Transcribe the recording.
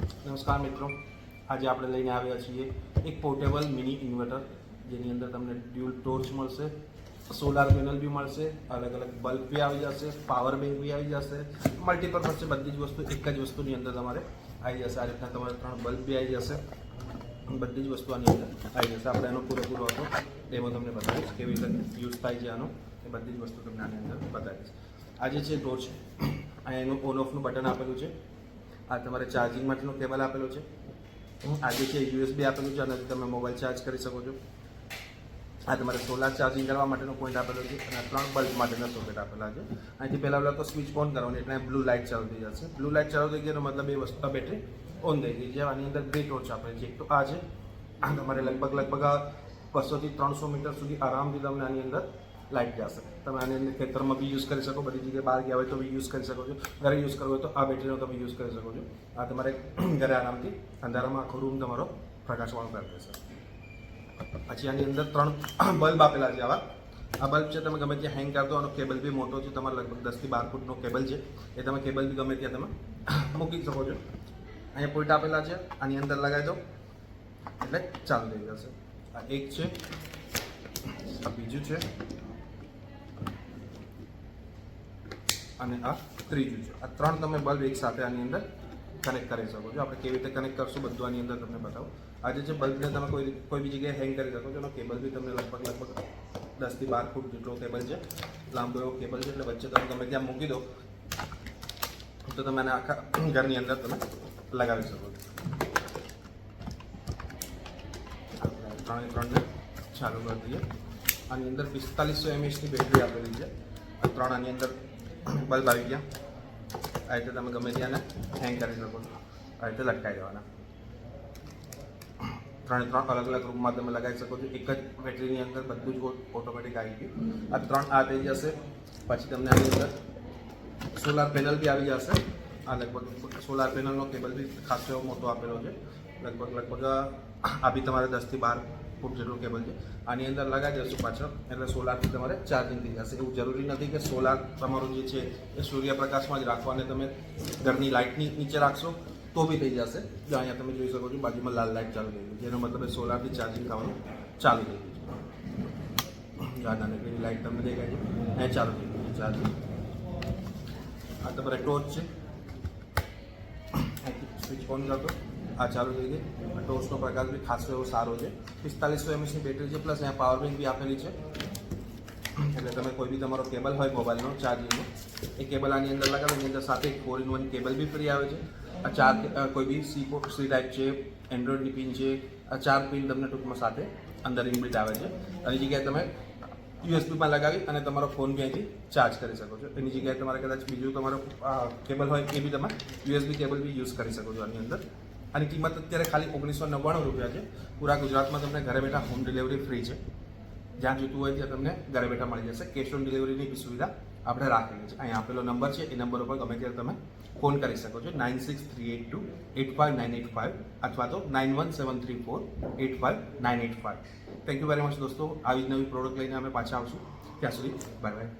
નમસ્કાર મિત્રો. આજે આપણે લઈને આવ્યા છીએ એક પોર્ટેબલ મિની ઇન્વર્ટર જેની અંદર તમને ડ્યુલ ટોર્ચ મળશે સોલાર પેનલ બી મળશે અલગ અલગ બલ્બ બી આવી જશે પાવર બેંક બી આવી જશે મલ્ટીપર્પઝ બધી જ વસ્તુ, એક જ વસ્તુની અંદર તમારે આવી જશે. આ રીતના તમારે ત્રણ બલ્બ બી આવી જશે. બધી જ વસ્તુ આની અંદર આવી જશે. આપણે એનો પૂરેપૂરો હતો. ડેમો તમને બતાવીશ કેવી રીતે યુઝ થાય છે આનો. એ બધી જ વસ્તુ તમને આની અંદર બતાવીશ. આજે છે ટોર્ચ આ એનું ઓન ઓફનું બટન આપેલું છે. આ તમારે ચાર્જિંગ માટેનો કેબલ આપેલો છે. આ જે છે યુએસબી આપેલું છે, આનાથી તમે મોબાઈલ ચાર્જ કરી શકો છો. આ તમારે સોલાર ચાર્જિંગ કરવા માટેનો પોઈન્ટ આપેલો છે અને ત્રણ બલ્બ માટેના સોકેટ આપેલા છે. અહીંથી પહેલાં પહેલાં તો સ્વિચ ઓન કરવાની, એટલે બ્લુ લાઇટ ચાલુ થઈ જશે. બ્લુ લાઇટ ચાલુ થઈ ગઈ મતલબ એ વસ્તુ બેટરી ઓન થઈ ગઈ છે. આની અંદર બે ટોર્ચ આપેલી છે. એક તો આ છે. તમારે લગભગ લગભગ બસોથી ત્રણસો મીટર સુધી આરામથી તમને આની અંદર લાઇટ જશે તમે આની અંદર ખેતરમાં બી યુઝ કરી શકો, બધી જગ્યાએ બહાર ગયા હોય તો બી યુઝ કરી શકો છો. ઘરે યુઝ કરવો હોય તો આ બેટરીનો તમે યુઝ કરી શકો છો. આ તમારે ઘરે આરામથી અંધારામાં આખો રૂમ તમારો પ્રકાશવાળો કરી દેશે. પછી આની અંદર ત્રણ બલ્બ આપેલા છે આવા. આ બલ્બ છે તમે ગમે ત્યાં હેંગ કરતો આનો કેબલ બી મોટો છે, તમારે લગભગ દસથી બાર ફૂટનો કેબલ છે. એ તમે કેબલ બી ગમે ત્યાં તમે મૂકી શકો છો. અહીંયા પોઈન્ટ આપેલા છે, આની અંદર લગાવી દો. એટલે ચાલુ થઈ જશે. આ એક છે, આ બીજું છે. અને આ ત્રીજું છે. આ ત્રણ તમે બલ્બ એક સાથે આની અંદર કનેક્ટ કરી શકો છો. આપણે કેવી રીતે કનેક્ટ કરશું બધું આની અંદર તમને બતાવું. આજે જે બલ્બને તમે કોઈ કોઈ બી જગ્યાએ હેંગ કરી શકો છો. એનો કેબલ બી તમને લગભગ લગભગ દસથી બાર ફૂટ જેટલો કેબલ છે. લાંબો એવો કેબલ છે. એટલે વચ્ચે તમે ગમે ત્યાં મૂકી દો, તો તમે આને આખા ઘરની અંદર તમે લગાવી શકો છો. ત્રણે, ત્રણને ચાલુ કરી દઈએ. આની અંદર પિસ્તાલીસો એમએચની બેટરી આપેલી છે. ત્રણ આની અંદર બલ્બ આવી ગયા. આ રીતે તમે ગમે ત્યાં હેંગ કરી શકો આ રીતે લટકાવી દેવાના ત્રણે ત્રણ અલગ અલગ રૂમમાં તમે લગાવી શકો છો. એક જ બેટરીની અંદર બધું જ ઓટોમેટિક આવી ગયું. આ ત્રણ આ થઈ જશે. પછી તમને આની અંદર સોલાર પેનલ બી આવી જશે. આ લગભગ સોલાર પેનલનો કેબલ બી ખાસો એવો મોટો આપેલો છે. લગભગ લગભગ આ બી તમારે દસથી બાર જેટલું કેબલ છે. આની અંદર લગાવી દેશો પાછળ, એટલે સોલારથી તમારે ચાર્જિંગ થઈ જશે. એવું જરૂરી નથી કે સોલાર તમારું જે છે એ સૂર્યપ્રકાશમાં જ રાખો અને તમે ઘરની લાઇટની નીચે રાખશો તો બી થઈ જશે. જો અહીંયા તમે જોઈ શકો છો બાજુમાં લાલ લાઇટ ચાલુ થઈ ગઈ જેનો મતલબ સોલારથી ચાર્જિંગ થવાનું ચાલુ થઈ ગયું છે. જો આ લાઇટ તમને દેખાય છે એ ચાલુ થઈ ગયું ચાર્જિંગ આ તમારે ટોર્ચ છે. સ્વિચ ઓન કરતો. આ ચાલુ થઈ ગઈ. આ ટોર્ચનો પ્રકાશ બી ખાસો એવો સારો છે. પિસ્તાલીસો એમએચની બેટરી છે પ્લસ અહીંયા પાવર બેંક બી આપેલી છે. એટલે તમે કોઈ બી તમારો કેબલ હોય મોબાઈલનો ચાર્જિંગનો એ કેબલ આની અંદર લગાવો, એની અંદર સાથે ફોર ઇન વન કેબલ બી ફ્રી આવે છે. આ ચાર કોઈ બી સી સી ટાઈપ છે એન્ડ્રોઈડની પિન છે, આ ચાર પિન તમને ટૂંકમાં સાથે અંદર ઇનબિલ્ટ આવે છે. એની જગ્યાએ તમે યુએસબીમાં લગાવી અને તમારો ફોન બી અહીંથી ચાર્જ કરી શકો છો. એની જગ્યાએ તમારે કદાચ બીજું તમારો કેબલ હોય એ બી તમે યુએસબી કેબલ બી યુઝ કરી શકો છો આની અંદર. આની કિંમત અત્યારે ખાલી ઓગણીસો નવ્વાણું રૂપિયા છે. પૂરા ગુજરાતમાં તમને ઘરે બેઠા હોમ ડિલિવરી ફ્રી છે. જ્યાં જોતું હોય ત્યાં તમને ઘરે બેઠા મળી જશે. કેશ ઓન ડિલિવરીની બી સુવિધા આપણે રાખેલી છે. અહીંયા આપેલો નંબર છે. એ નંબર ઉપર ગમે ત્યારે તમે ફોન કરી શકો છો. Nine six three eight two eight five nine eight five અથવા તો nine one seven three four eight five nine eight five thank you very much દોસ્તો. આવી જ નવી પ્રોડક્ટ લઈને અમે પાછા આવશું. ત્યાં સુધી બાય બાય